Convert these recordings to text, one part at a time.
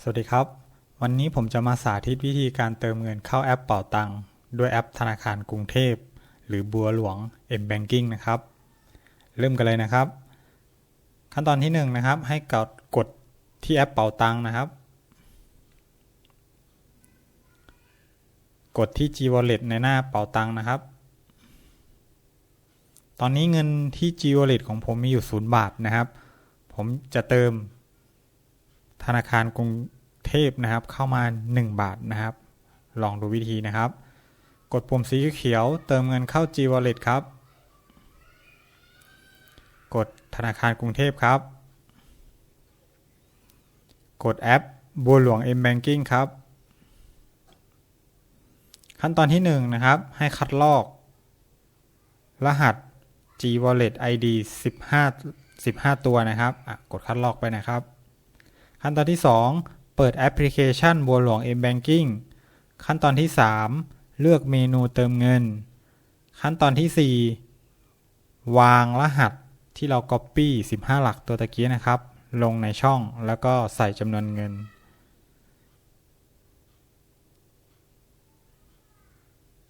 สวัสดีครับ วันนี้ผมจะมาสาธิตวิธีการเติมเงินเข้าแอปเป่าตังค์ด้วยแอปธนาคารกรุงเทพ หรือบัวหลวง M Banking นะครับ เริ่มกันเลยนะครับ ขั้นตอนที่1นงนะครับ ให้กดกดที่แอปเป่าตังค์นะครับ กดที่ G Wallet ในหน้าเป่าตังค์นะครับ ตอนนี้เงินที่ G Wallet ของผมมีอยู่ 0 บาทนะครับ ผมจะเติม ธนาคารกรุงเทพนะครับ เข้ามา 1 บาทนะครับ ลองดูวิธีนะครับ กดปุ่มสีเขียวเติมเงินเข้า G Wallet ครับ กดธนาคารกรุงเทพครับ กดแอปบัวหลวง M Banking ครับ ขั้นตอนที่ 1 นะครับ ให้คัดลอก รหัส G Wallet ID 15 15 ตัวนะครับ กดคัดลอกไปนะครับ ขั้นตอนที่ 2 เปิดแอปพลิเคชันบัวหลวง M Banking ขั้นตอนที่ 3 เลือกเมนูเติมเงิน ขั้นตอนที่ 4 วางรหัสที่เรา Copy 15 หลักตัวตะกี้นะครับ ลงในช่องแล้วก็ใส่จำนวนเงิน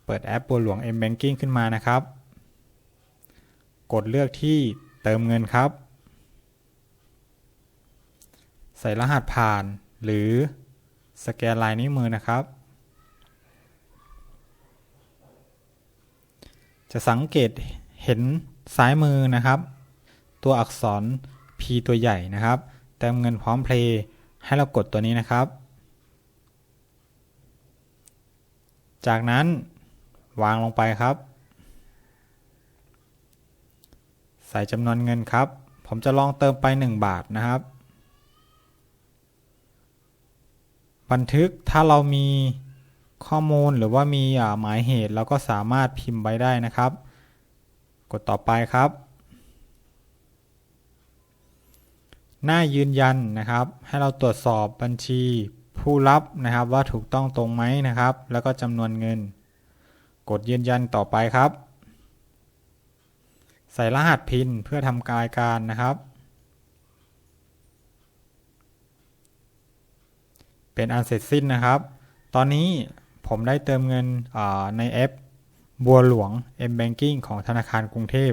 เปิดแอปบัวหลวง M Banking ขึ้นมานะครับ กดเลือกที่เติมเงินครับ ใส่รหัสผ่าน หรือสแกนลายนิ้วมือนะครับ จะสังเกตเห็นซ้ายมือนะครับ ตัวอักษร P ตัวใหญ่นะครับ เติมเงินพร้อมเพลย์ให้เรากดตัวนี้นะครับ จากนั้นวางลงไปครับ ใส่จำนวนเงินครับ ผมจะลองเติมไป 1 บาทนะครับ บันทึกถ้าเรามีข้อมูลหรือว่ามีหมายเหตุเราก็สามารถพิมพ์ไว้ได้นะครับ กดต่อไปครับ หน้ายืนยันนะครับ ให้เราตรวจสอบบัญชีผู้รับนะครับว่าถูกต้องตรงไหมนะครับ แล้วก็จำนวนเงิน กดยืนยันต่อไปครับ ใส่รหัสพินเพื่อทำการการนะครับ เป็นอันเสร็จสิ้นนะครับ ตอนนี้ผมได้เติมเงินในแอปบัวหลวง M Banking ของธนาคารกรุงเทพ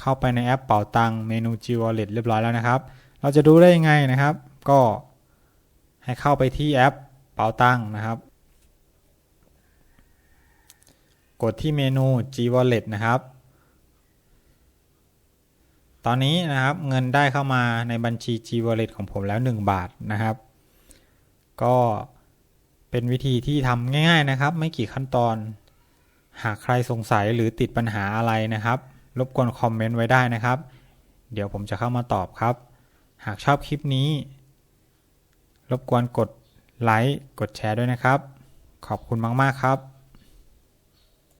เข้าไปในแอปเป่าตังเมนู G Wallet เรียบร้อยแล้วนะครับ เราจะดูได้ยังไงนะครับ ก็ให้เข้าไปที่แอปเป่าตังนะครับ กดที่เมนู G Wallet นะครับ ตอนนี้นะครับเงินได้เข้ามาในบัญชี G Wallet ของผมแล้ว 1 บาทนะครับ ก็เป็นวิธีที่ทำง่าย ๆนะครับ ไม่กี่ขั้นตอน หากใครสงสัยหรือติดปัญหาอะไรนะครับ รบกวนคอมเมนต์ไว้ได้นะครับ เดี๋ยวผมจะเข้ามาตอบครับ หากชอบคลิปนี้ รบกวนกดไลค์กดแชร์ด้วยนะครับ ขอบคุณมากๆครับ